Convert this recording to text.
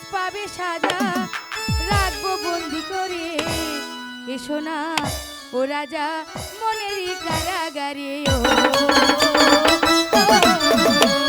আজ পাবে সাজা রাখব বন্দি করে এসো না ও রাজা মনেরই কারাগারে ও, ও,